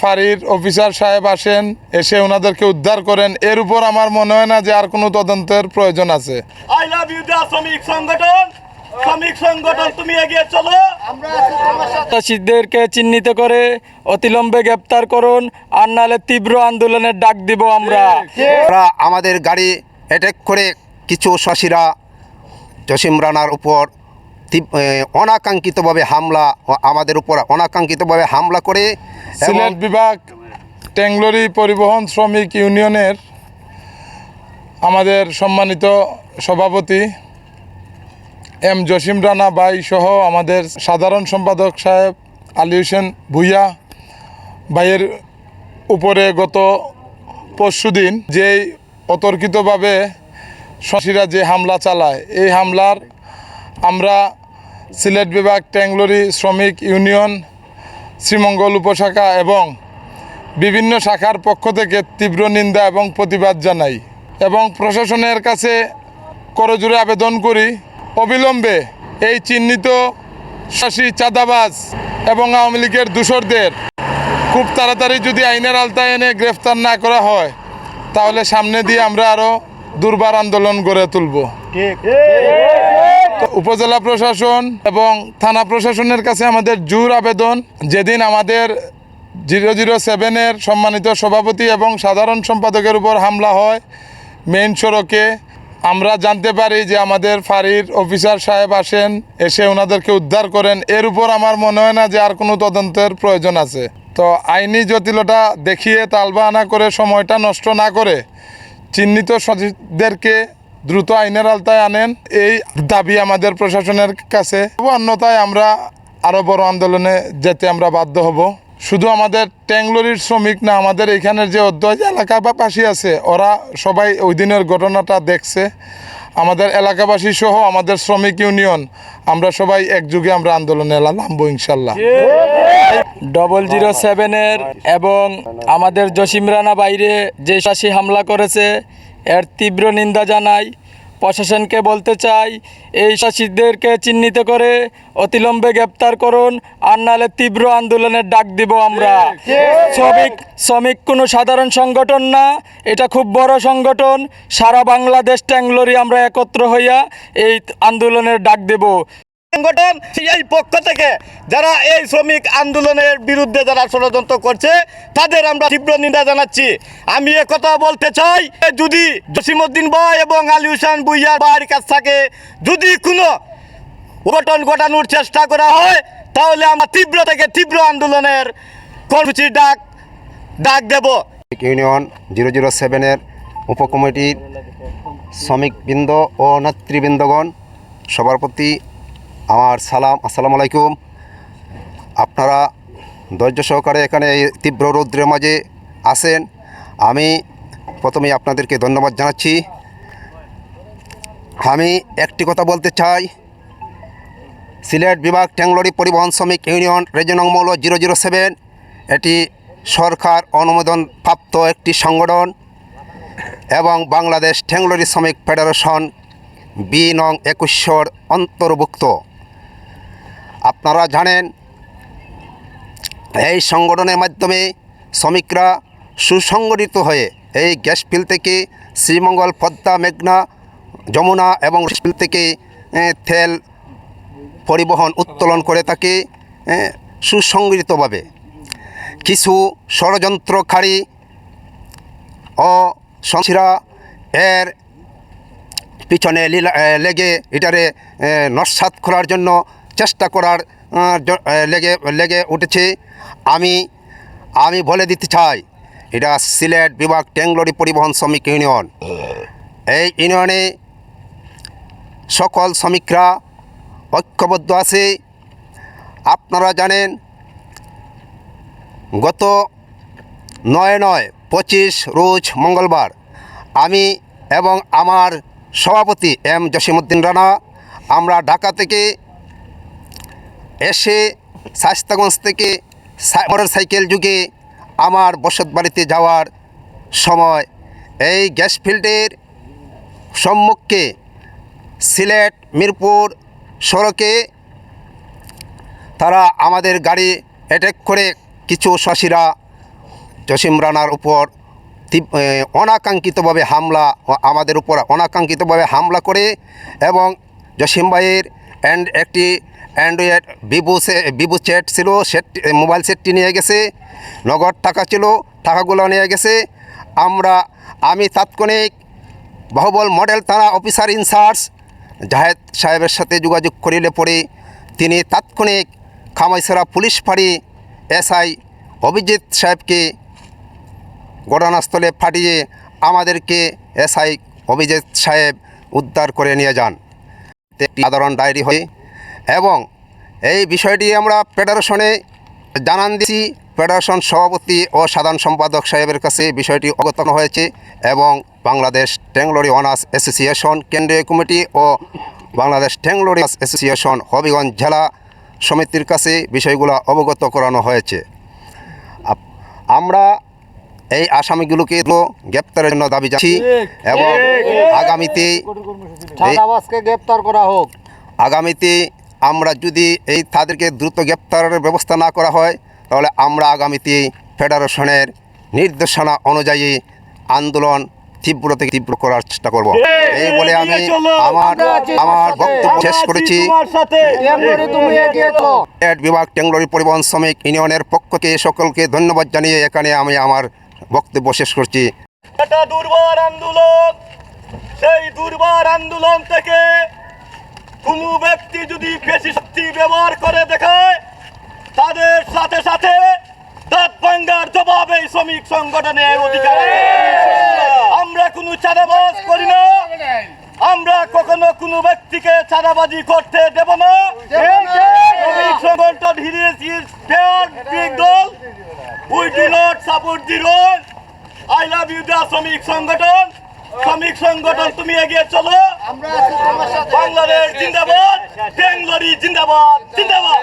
ফাঁড়ির অফিসার সাহেব আসেন এসে ওনাদেরকে উদ্ধার করেন। এর উপর আমার মনে হয় না যে আর কোনো তদন্তের প্রয়োজন আছে। আই লাভ ইউ দা শ্রমিক সংগঠন। শ্রমিক সংগঠন তুমি এগিয়ে চলো। সন্ত্রাসীদেরকে চিহ্নিত করে অতিলম্বে গ্রেপ্তার করুন আর নাহলে তীব্র আন্দোলনের ডাক দিব আমরা। ওরা আমাদের গাড়ি অ্যাটাক করে কিছু শশীরা জসিম রানার উপর অনাকাঙ্ক্ষিতভাবে হামলা আমাদের উপর অনাকাঙ্ক্ষিতভাবে হামলা করে সিলেট বিভাগ ট্যাংলোরি পরিবহন শ্রমিক ইউনিয়নের আমাদের সম্মানিত সভাপতি এম জসিম রানা বাই সহ আমাদের সাধারণ সম্পাদক সাহেব আলী হোসেন ভুইয়া ভাইয়ের উপরে গত পরশুদিন যেই অতর্কিতভাবে শশীরা যে হামলা চালায়, এই হামলার আমরা সিলেট বিভাগ ট্যাংলোরি শ্রমিক ইউনিয়ন, শ্রীমঙ্গল উপশাখা এবং বিভিন্ন শাখার পক্ষ থেকে তীব্র নিন্দা এবং প্রতিবাদ জানাই এবং প্রশাসনের কাছে করজোরে আবেদন করি। অবিলম্বে এই চিহ্নিত শাসী চাঁদাবাজ এবং আওয়ামী লীগের দূষরদের খুব তাড়াতাড়ি যদি আইনের আলতায় এনে গ্রেফতার না করা হয়, তাহলে সামনে দিয়ে আমরা আরও দুর্বার আন্দোলন গড়ে তুলব। উপজেলা প্রশাসন এবং থানা প্রশাসনের কাছে আমাদের জোর আবেদন। যেদিন আমাদের জিরো জিরো সেভেনের সম্মানিত সভাপতি এবং সাধারণ সম্পাদকের উপর হামলা হয় মেইন সড়কে, আমরা জানতে পারি যে আমাদের ফাঁড়ির অফিসার সাহেব আসেন, এসে ওনাদেরকে উদ্ধার করেন। এর উপর আমার মনে হয় না যে আর কোনো তদন্তের প্রয়োজন আছে। তো আইনি জটিলতা দেখিয়ে তালবাহানা করে সময়টা নষ্ট না করে চিহ্নিত সচিবদেরকে দ্রুত আইনের আলতায় আনেন। এই দাবি আমাদের প্রশাসনের কাছে। অন্যথায় আমরা আরও বড় আন্দোলনে যেতে আমরা বাধ্য হব। শুধু আমাদের ট্যাংলোরির শ্রমিক না, আমাদের এখানের যে অধ্যয় এলাকা বা পাশে আছে, ওরা সবাই ওই দিনের ঘটনাটা দেখছে। আমাদের এলাকাবাসী সহ আমাদের শ্রমিক ইউনিয়ন, আমরা সবাই একযুগে আমরা আন্দোলনে নামবো ইনশাল্লাহ। ডবল জিরো সেভেনের এবং আমাদের জসিম রানা বাইরে যে শাসী হামলা করেছে এর তীব্র নিন্দা জানাই। প্রশাসনকে বলতে চাই এই শাসীদেরকে চিহ্নিত করে অতিলম্বে গ্রেপ্তার করুন আর নাহলে তীব্র আন্দোলনের ডাক দিব আমরা। শ্রমিক শ্রমিক কোনো সাধারণ সংগঠন না এটা খুব বড় সংগঠন। সারা বাংলাদেশ ট্যাংলোরি আমরা একত্র হইয়া এই আন্দোলনের ডাক দেব। সংগঠন এই পক্ষ থেকে যারা এই শ্রমিক আন্দোলনের বিরুদ্ধে যারা ষড়যন্ত্র করছে, তাদের আমরা তীব্র নিন্দা জানাচ্ছি। আমি এ কথা বলতে চাই যদি জসিমউদ্দিন বয় এবং আলী হুসেন বুইয়ার বাড়ির কাছ থেকে যদি কোনো গঠন ঘটানোর চেষ্টা করা হয়, তাহলে আমরা তীব্র থেকে তীব্র আন্দোলনের কর্মসূচির ডাক ডাক দেব। ইউনিয়ন জিরো জিরো সেভেনের উপকমিটির শ্রমিকবৃন্দ ও নেতৃবৃন্দগণ, সবার প্রতি আমার সালাম, আসসালামু আলাইকুম। আপনারা ধৈর্য সহকারে এখানে এই তীব্র রৌদ্রের মাঝে আসেন আমি প্রথমে আপনাদেরকে ধন্যবাদ জানাচ্ছি। আমি একটি কথা বলতে চাই। সিলেট বিভাগ ট্যাংলরি পরিবহন শ্রমিক ইউনিয়ন রেজিনং মৌল জিরো জিরো সেভেন। এটি সরকার অনুমোদন প্রাপ্ত একটি সংগঠন এবং বাংলাদেশ ট্যাংলরি শ্রমিক ফেডারেশন বি নং একুশশোর অন্তর্ভুক্ত। আপনারা জানেন, এই সংগঠনের মাধ্যমে শ্রমিকরা সুসংগঠিত হয়ে এই গ্যাস ফিল থেকে শ্রীমঙ্গল, পদ্মা, মেঘনা, যমুনা এবং ফিল থেকে তেল পরিবহন উত্তোলন করে থাকে সুসংগঠিতভাবে। কিছু ষড়যন্ত্রকারী ও সংসিরা এর পিছনে লেগে, এটারে নস্বাত করার জন্য চেষ্টা করার লেগে লেগে উঠেছে। আমি আমি বলে দিতে চাই, এটা সিলেট বিভাগ ট্যাংলরি পরিবহন শ্রমিক ইউনিয়ন। এই ইউনিয়নে সকল শ্রমিকরা ঐক্যবদ্ধ আছে। আপনারা জানেন, গত নয় নয় পঁচিশ রোজ মঙ্গলবার আমি এবং আমার সভাপতি এম জসিমুদ্দিন রানা, আমরা ঢাকা থেকে এসে শাস্তাগঞ্জ থেকে মোটর সাইকেল যুগে আমার বসত বাড়িতে যাওয়ার সময় এই গ্যাস ফিল্ডের সম্মুখে সিলেট, মিরপুর সড়কে তারা আমাদের গাড়ি অ্যাটাক করে কিছু শশীরা, জসিম রানার উপর অনাকাঙ্ক্ষিতভাবে হামলা আমাদের উপর অনাকাঙ্ক্ষিতভাবে হামলা করে এবং জসিম ভাইয়ের অ্যান্ড একটি অ্যান্ড্রয়েড সে- বিবু সেট ছিল সেট মোবাইল সেটটি নিয়ে গেছে, নগদ টাকা ছিল, টাকাগুলো নিয়ে গেছে। আমরা, আমি তাৎক্ষণিক বাহুবল মডেল থানা অফিসার ইনচার্জ জাহেদ সাহেবের সাথে যোগাযোগ করিলে পরে তিনি তাৎক্ষণিক খামাইসরা পুলিশ ফাঁড়ি, এসআই অভিজিৎ সাহেবকে ঘটনাস্থলে ফাটিয়ে আমাদেরকে এসআই অভিজিৎ সাহেব উদ্ধার করে নিয়ে যান। সাধারণ ডায়েরি হয়ে এবং এই বিষয়টি আমরা ফেডারেশনে জানান দিয়েছি। ফেডারেশন সভাপতি ও সাধারণ সম্পাদক সাহেবের কাছে বিষয়টি অবগত হয়েছে এবং Bangladesh tank lorry owners association কেন্দ্রীয় কমিটি ও Bangladesh tank lorry association Habiganj জেলা সমিতির কাছে বিষয়গুলো অবগত করানো হয়েছে। আমরা এই আসামিগুলোকে গ্রেপ্তারের জন্য দাবি জানাচ্ছি এবং আগামীতে গ্রেপ্তার করা হোক। আগামীতে আমরা যদি এই তাদেরকে দ্রুত গ্রেপ্তারের ব্যবস্থা না করা হয় তাহলে আমরা আগামীতে ফেডারেশনের নির্দেশনা অনুযায়ী আন্দোলন তীব্র থেকে তীব্র করার চেষ্টা করব। এই বলে আমি আমার আমার বক্তব্য শেষ করেছি। বিভাগ টেংলোরি পরিবহন শ্রমিক ইউনিয়নের পক্ষকে সকলকে ধন্যবাদ জানিয়ে এখানে আমি আমার বক্তব্য শেষ করছি। এটা দুর্বার আন্দোলন। সেই দুর্বার আন্দোলন থেকে কোনো ব্যক্তি যদি বেশি শক্তি ব্যবহার করে দেখায়, তাদের সাথে সাথে দাঁত জবাব শ্রমিক সংগঠনের অধিকার আমরা কোনো চাঁদাবাজ করি না। আমরা কখনো কোনো ব্যক্তিকে চাঁদাবাজি করতে দেব না। শ্রমিক সংগঠন দল we do not support the road I love you the শ্রমিক সংগঠন। শ্রমিক সংগঠন তুমি এগিয়ে চলো। বাংলাদেশ জিন্দাবাদ বেঙ্গলি জিন্দাবাদ জিন্দাবাদ।